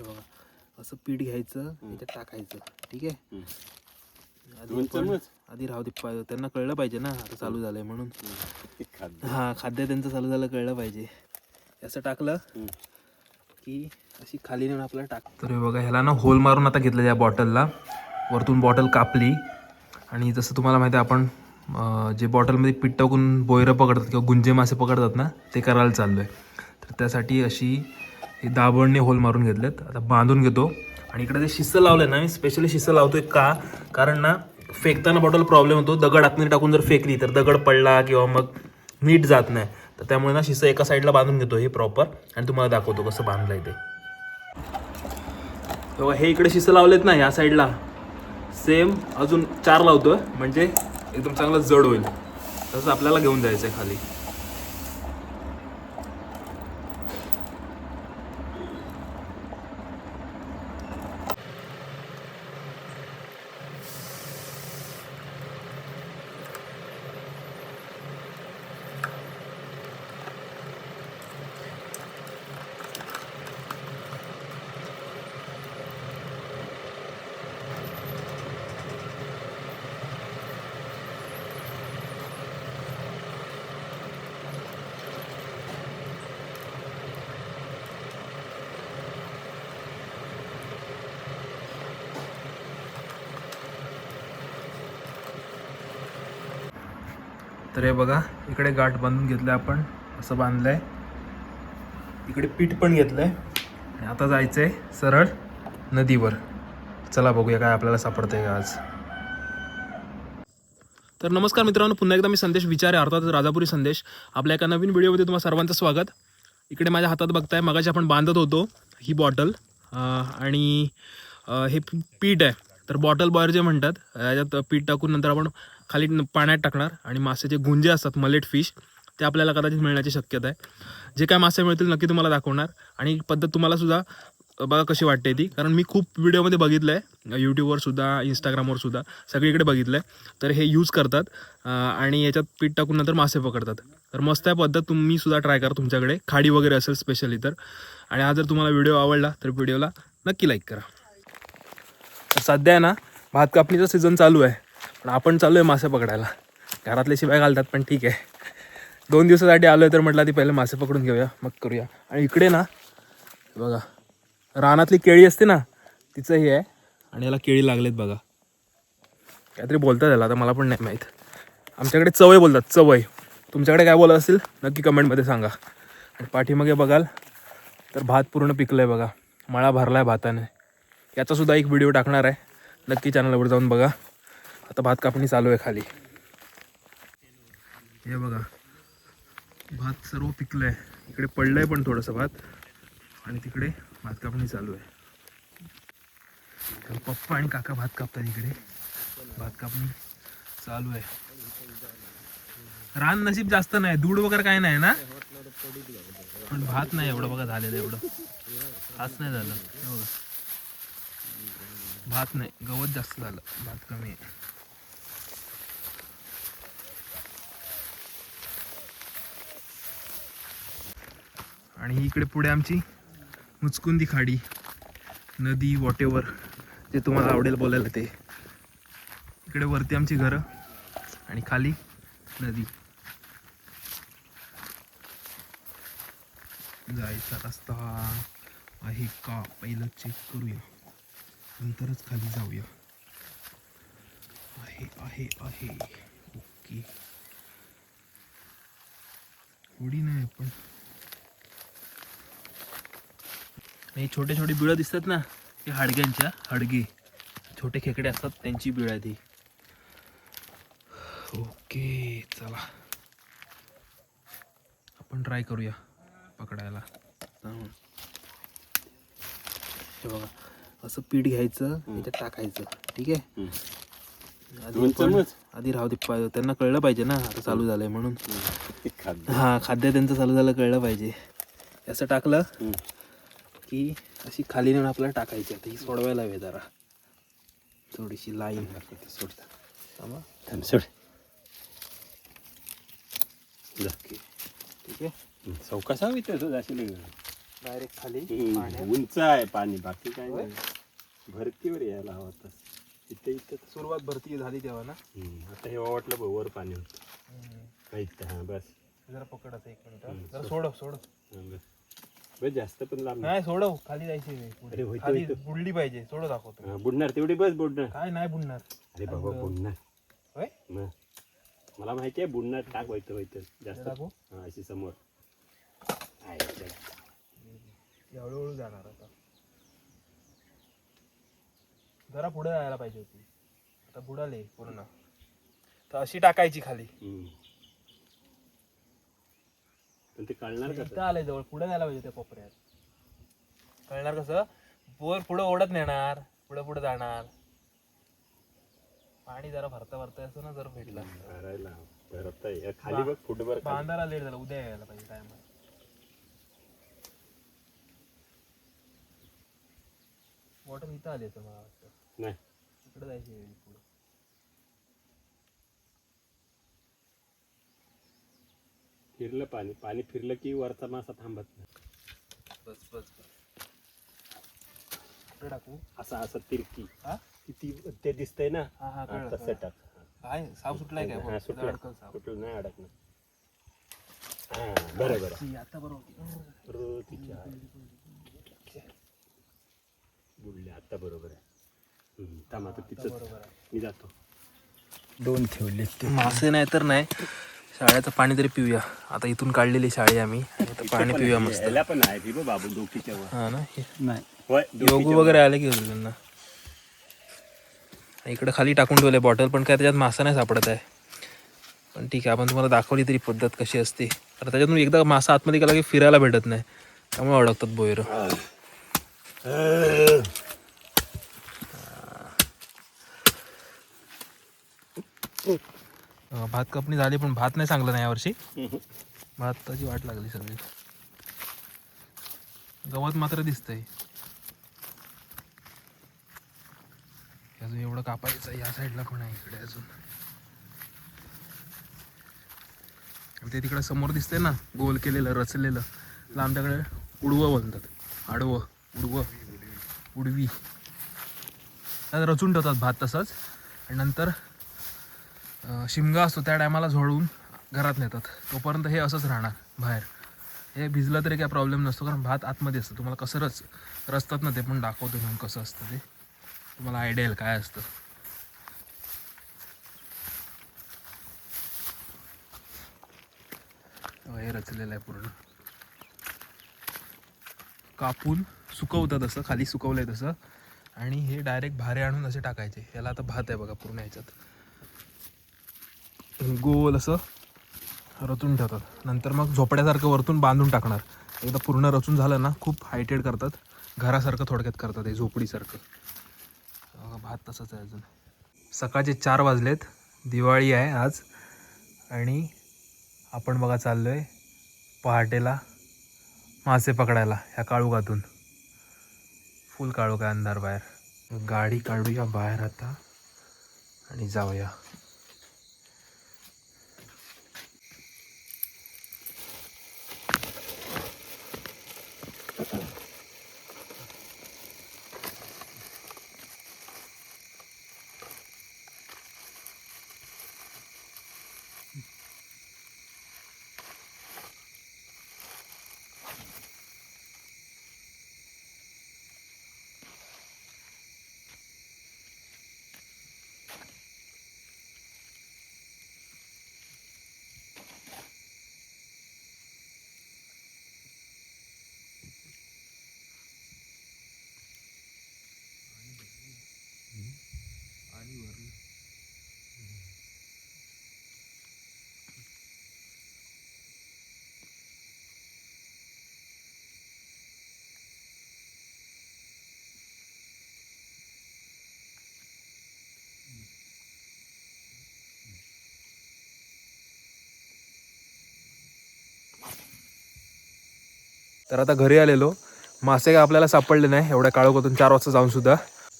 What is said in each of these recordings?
हे बघा. असं पीठ घ्यायचं याच्यात टाकायचं. ठीक आहे? आधी आपण- राहू दे पा- त्यांना कळलं पाहिजे ना आता चालू झालंय म्हणून. हा खाद्य त्यांचं चालू झालं कळलं पाहिजे. असं टाकलं. की अशी खाली नेऊन आपल्याला टाक तर हे बघा ह्याला ना होल मारून आता घेतलं या बॉटलला वरतून बॉटल कापली. आणि जसं तुम्हाला माहिती आहे आपण अं, जे बॉटलमध्ये पीठ टाकून बोयरं पकडतात किंवा गुंजे मासे पकडतात ना ते करायला चाललो आहे तर त्यासाठी अशी हे दाबणने होल मारून घेतलेत. आता बांधून घेतो. आणि इकडे ते शिस्त लावलं आहे ना मी स्पेशली शिस्स लावतोय का? कारण ना फेकताना बॉटल प्रॉब्लेम होतो. दगड आतमध्ये टाकून जर फेकली तर दगड पडला किंवा मग नीट जात नाही. तर त्यामुळे ना शिस्स एका साईडला बांधून घेतो हे प्रॉपर आणि तुम्हाला दाखवतो कसं बांधलं आहे ते हे इकडे शिस्स लावलेत ना या साईडला सेम अजून चार लावतोय. म्हणजे एकदम चांगलं जड होईल. तसं आपल्याला घेऊन जायचं आहे खाली. तर हे बघा इकडे गाठ बांधून घेतलं आपण असं बांधलंय. इकडे पीठ पण घेतलंय. आणि आता जायचंय सरळ नदीवर. चला बघूया काय आपल्याला सापडतंय का आज. तर नमस्कार मित्रांनो पुन्हा एकदा मी संदेश विचारे अर्थात राजापुरी संदेश. आपल्या एका नवीन व्हिडिओमध्ये तुम्हाला सर्वांचं स्वागत. इकडे माझ्या हातात बघताय मगाशी आपण बांधत होतो ही बॉटल. आणि हे पीठ आहे. तर बॉटल बॉयर जे म्हणतात. याच्यात पीठ टाकून नंतर आपण खाली पाण्यात टाकणार आणि मासे जे गुंजे असतात मलेट फिश ते आपल्याला कदाचित मिळण्याची शक्यता आहे. जे काय मासे मिळतील नक्की तुम्हाला दाखवणार आणि पद्धत तुम्हाला सुद्धा बघा कशी वाटते ती. कारण मी खूप व्हिडिओमध्ये बघितलं आहे यूट्यूबवर सुद्धा इंस्टाग्रामवर सुद्धा सगळीकडे बघितलं आहे तर हे यूज करतात आणि याच्यात पीठ टाकून नंतर मासे पकडतात. तर मस्त आहे पद्धत तुम्ही सुद्धा ट्राय करा तुमच्याकडे. खाडी वगैरे असेल स्पेशली तर. आणि हा जर तुम्हाला व्हिडिओ आवडला तर व्हिडिओला नक्की लाईक करा. सध्या ना भात कापणीचा सीझन चालू आहे. पण आपण चालू आहे मासे पकडायला. घरातले शिवाय घालतात पण ठीक आहे. दोन दिवसासाठी आलो आहे तर म्हटलं आधी पहिले मासे पकडून घेऊया मग करूया. आणि इकडे ना बघा रानातली केळी असते ना तिचं हे आहे आणि याला केळी लागलेत बघा. काहीतरी बोलतात त्याला आता मला पण नाही माहीत. आमच्याकडे चवय बोलतात चवय. तुमच्याकडे काय बोलत असेल नक्की कमेंटमध्ये सांगा. आणि पाठीमागे बघाल तर भात पूर्ण पिकलं आहे बघा. मळा भरला आहे भाताने याचासुद्धा एक व्हिडिओ टाकणार आहे. नक्की चॅनलवर जाऊन बघा. आता भात कापणी चालू आहे खाली. हे बघा भात सर्व पिकलं आहे इकडे पडलं आहे पण थोडंसं भात. आणि तिकडे भात कापणी चालू आहे. पप्पा आणि काका भात कापतात इकडे. भात कापणी चालू आहे. रान नशीब जास्त नाही दूध वगैरे काय नाही ना? पण भात नाही एवढं बघा झालेलं एवढं. भात नाही झालं. हे भात नाही गवत जास्त झालं. भात कमी आहे. आणि इकडे पुढे आमची मुचकुंदी खाडी नदी वॉटेवर जे तुम्हाला आवडेल बोलायला ते. इकडे वरती आमची घरं आणि खाली नदी. जायचा रस्ता आहे का? पहिलं चेक करूया. नंतरच खाली जाऊया. आहे आहे आहे. ओके. उडी नाही आपण हे छोटे छोटे बिळं दिसतात ना ते हाडग्यांच्या हाडगे. छोटे खेकडे असतात त्यांची बिळ आहे ती ओके चला. आपण ट्राय करूया पकडायला. बघा असं पीठ घ्यायचं याच्यात टाकायचं ठीक आहे? आधी? आधी राहू दे त्यांना कळलं पाहिजे ना आता चालू झालंय म्हणून. हा खाद्य त्यांचं चालू झालं कळलं पाहिजे. असं टाकलं की अशी खाली नेऊन आपल्याला टाकायची. आता ही सोडवायला हवी जरा. थोडीशी लाईन सोडता. सोड. ठीक आहे? चौकसा विचारतो जाशील डायरेक्ट खाली. उंच आहे पाणी बाकी काय नाही. भरतीवर यायला हवं आता. इथे इथं सुरुवात भरती झाली तेव्हा ना? आता हे वाटलं बघ वर पाणी होतं. माहीत हा बस. जरा पकड आता एक मिनिट. जरा सोडव हा, बस. बस जास्त पण लांब नाही. नाही सोडव खाली जायची पुढे. खाली. बुडली पाहिजे सोडव दाखवतो. हा, बुडणार तेवढी बस बुडणार. काय नाही बुडणार. अरे बाबा अगं. बुडणार. होय? मला माहिती आहे बुडणार टाक व्हायचं व्हायचं जास्त. हा अशी समोर. आहे, चल. हळूहळू जाणार आता. जरा पुढे जायला पाहिजे होती. आता बुडाले पूर्ण. तर अशी टाकायची खाली. हम्म. पण ते कळणार इथं कसं आलंय जवळ पुढे जायला पाहिजे त्या कोपऱ्यात. कळणार कसं? बोर पुढे ओढत नेणार पुढे पुढे जाणार. पाणी जरा भरता भरता असं ना जर भेटलं भरायला भरता. खाली बघ फुटभर खाली. बांधायला लेट झाला उद्या यायला पाहिजे टाइम वॉटर इथं आले तर मला वाटतं. नाही. इकडे जायची वेळ पुढे. फिरलं पाणी. पाणी फिरलं की वरचा मासा थांबत नाही. बस बस टाकू. असा असं तिरकी. हा? किती ते दिसतंय ना? हा हा हा, कळलं तसं कळलं. टाक काय? साव सुटलाय काय? हा बघ, सुटलं. नाही अडकणार. हा बरं बरं. ती आता बरोबर. रो तिच्या. बुडले आता बरोबर आहे. हम्म, थांब आता तिथं बरोबर आहे. मी जातो. दोन ठेवले मासे नाही तर नाही. शाळेचं पाणी तरी पिऊया. आता इथून काढलेली शाळी आम्ही. आता पाणी पिऊया मस्त. याला पण आहे ती बघ बाबू डोकीच्या वर. हा ना? हे नाही. होय योगू वगैरे आले की होते त्यांना. इकडे खाली टाकून ठेवले बॉटल पण काय त्याच्यात मासा नाही सापडत आहे. पण ठीक आहे आपण तुम्हाला दाखवली तरी पद्धत कशी असते. तर त्याच्यातून एकदा मासा आतमध्ये गेला की फिरायला भेटत नाही. त्यामुळे अडकतात बोयर. भात कापणी झाली पण भात नाही चांगलं नाही यावर्षी. भाताची वाट लागली सगळी. गवत मात्र दिसतंय. अजून एवढं कापायचं या साईडला पण आहे इकडे अजून. ते तिकडे समोर दिसतंय ना गोल केलेलं रचलेलं. त्याला आमच्याकडे उडवं म्हणतात. आडवं उडवं उडवी. त्यात रचून ठेवतात भात तसंच. आणि नंतर शिमगा असतो त्या टायमाला झोडून घरात नेतात. तोपर्यंत हे असंच राहणार बाहेर. हे भिजलं तरी काय प्रॉब्लेम नसतो कारण भात आतमध्ये असतं. तुम्हाला कसं रच रचतात ना ते पण दाखवतो म्हणून कसं असतं ते. तुम्हाला आयडिया येईल काय असतं. हे रचलेलं आहे पूर्ण. कापून सुकवतात असं खाली सुकवलंय तसं. आणि हे डायरेक्ट भारे आणून असे टाकायचे. याला आता भात आहे बघा पूर्ण ह्याच्यात गोल असं रचून ठेवतात. नंतर मग झोपड्यासारखं वरतून बांधून टाकणार. एकदा पूर्ण रचून झालं ना खूप हायटेड करतात. घरासारखं थोडक्यात करतात हे झोपडीसारखं. भात तसंच आहे अजून. सकाळचे चार वाजलेत. दिवाळी आहे आज. आणि आपण बघा चाललो आहे पहाटेला मासे पकडायला ह्या काळुगातून फुल काळोख आहे अंधार बाहेर. गाडी काढूया बाहेर आता. आणि जाऊया. तर आता घरी आलेलो. मासे काय आपल्याला सापडले नाही एवढ्या काळोखातून चार वाजता जाऊन सुद्धा.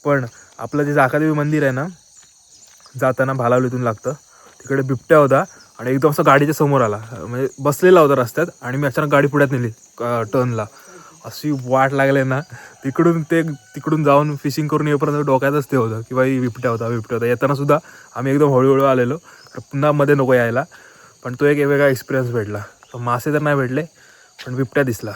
पण आपलं जे जाकादेवी मंदिर आहे ना जाताना भालावलीतून लागतं. तिकडे बिबट्या होता आणि एकदम असं गाडीच्या समोर आला. म्हणजे बसलेला होता रस्त्यात आणि मी अचानक गाडी पुढ्यात नेली टर्नला. अशी वाट लागले ना तिकडून ते तिकडून जाऊन फिशिंग करून येईपर्यंत डोक्यातच ते होतं की बाई बिबट्या होता बिबट्या होता. येताना सुद्धा आम्ही एकदम हळूहळू आलेलो. पुन्हा मध्ये नको यायला. पण तो एक वेगळा एक्सपिरियन्स भेटला. मासे तर नाही भेटले पण बिबट्या दिसला.